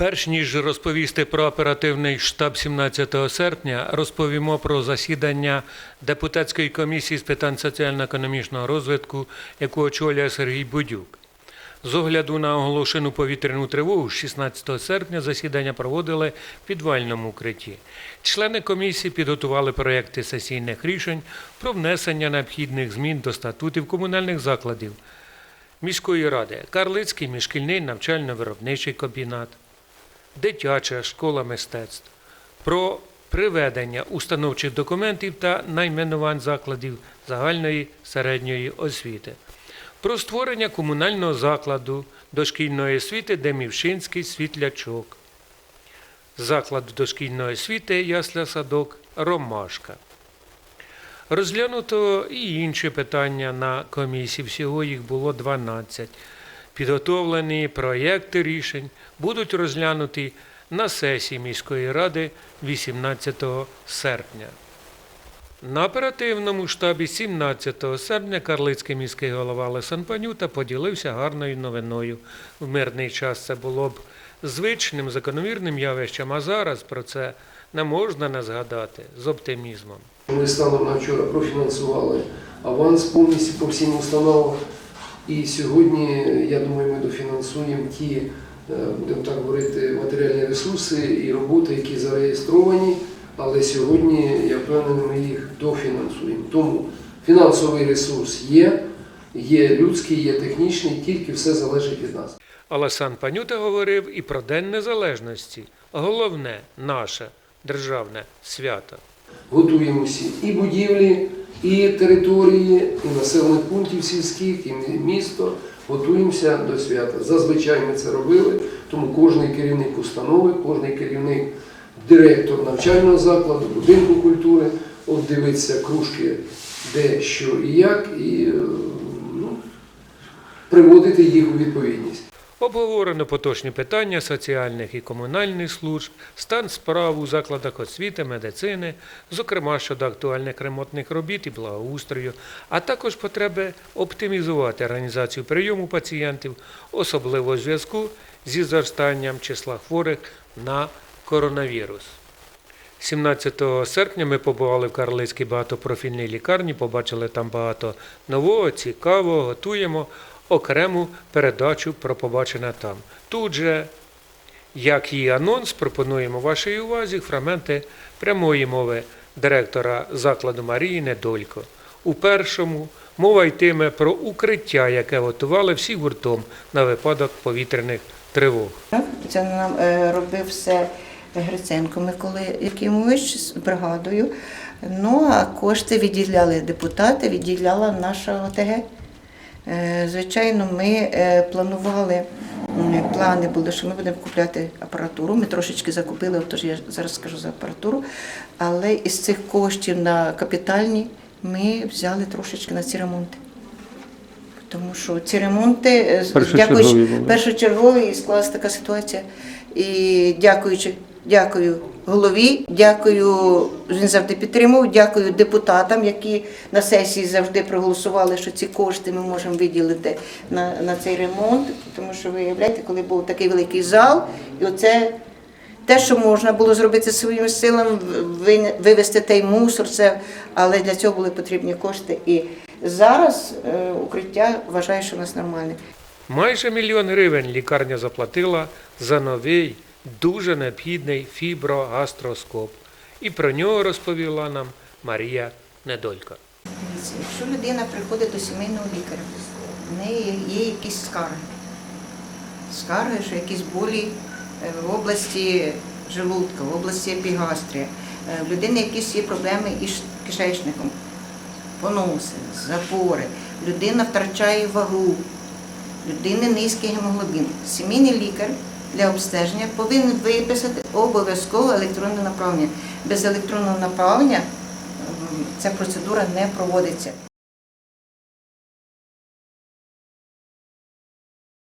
Перш ніж розповісти про оперативний штаб 17 серпня, розповімо про засідання депутатської комісії з питань соціально-економічного розвитку, яку очолює Сергій Будюк. З огляду на оголошену повітряну тривогу 16 серпня засідання проводили в підвальному укритті. Члени комісії підготували проекти сесійних рішень про внесення необхідних змін до статутів комунальних закладів міської ради, Карлицький міжшкільний навчально-виробничий комбінат, дитяча школа мистецтв, про приведення установчих документів та найменувань закладів загальної середньої освіти, про створення комунального закладу дошкільної освіти Демівшинський світлячок, заклад дошкільної освіти Ясля Садок Ромашка. Розглянуто і інші питання на комісії. Всього їх було 12. Підготовлені проєкти рішень будуть розглянуті на сесії міської ради 18 серпня. На оперативному штабі 17 серпня Карлицький міський голова Лесан Панюта поділився гарною новиною. В мирний час це було б звичним закономірним явищем, а зараз про це не можна не згадати з оптимізмом. Ми станом на вчора профінансували аванс повністю по всім установам. І сьогодні, я думаю, ми дофінансуємо ті, е, будемо так говорити, матеріальні ресурси і роботи, які зареєстровані. Але сьогодні, я впевнений, ми їх дофінансуємо. Тому фінансовий ресурс є, є людський, є технічний, тільки все залежить від нас. Олесан Панюта говорив і про День Незалежності. Головне наше державне свято. Готуємо всі і будівлі, і території, і населених пунктів сільських, і місто. Готуємося до свята. Зазвичай ми це робили, тому кожний керівник установи, кожний керівник, директор навчального закладу, будинку культури, от дивиться кружки, де, що і як, і е, ну, приводити їх у відповідність. Обговорено поточні питання соціальних і комунальних служб, стан справ у закладах освіти, медицини, зокрема щодо актуальних ремонтних робіт і благоустрою, а також потреби оптимізувати організацію прийому пацієнтів, особливо у зв'язку зі зростанням числа хворих на коронавірус. 17 серпня ми побували в Карлицькій багатопрофільній лікарні, побачили там багато нового, цікавого, готуємо окрему передачу про побачене там. Тут же, як і анонс, пропонуємо вашій увазі фрагменти прямої мови директора закладу Марії Недолько. У першому мова йтиме про укриття, яке готували всі гуртом на випадок повітряних тривог. Це нам е, робив все Гриценко Микола Якимович з бригадою. Ну а кошти відділяли депутати, відділяла наша ОТГ. Е, Звичайно, ми е, планували, плани були, що ми будемо купляти апаратуру. Ми трошечки закупили, тож я зараз скажу за апаратуру. Але із цих коштів на капітальні ми взяли трошечки на ці ремонти. Тому що ці ремонти, е, Першочергові дякуючи, першочергові і склалася така ситуація. І дякуючи, дякую голові, дякую, він завжди підтримував, дякую депутатам, які на сесії завжди проголосували, що ці кошти ми можемо виділити на, на цей ремонт. Тому що ви уявляєте, коли був такий великий зал, і оце. Те, що можна було зробити своїми силами, ви- вивезти той мусор, це, але для цього були потрібні кошти. І зараз е, укриття вважаю, що у нас нормальне. Майже мільйон гривень лікарня заплатила за новий, дуже необхідний фіброгастроскоп. І про нього розповіла нам Марія Недолько. Якщо людина приходить до сімейного лікаря, в неї є якісь скарги. Скарги, що якісь болі е, в області желудка, в області епігастрія. Е, В людини якісь є проблеми із кишечником, поноси, запори. Людина втрачає вагу, людини низький гемоглобін. Сімейний лікар для обстеження повинен виписати обов'язково електронне направлення. Без електронного направлення ця процедура не проводиться.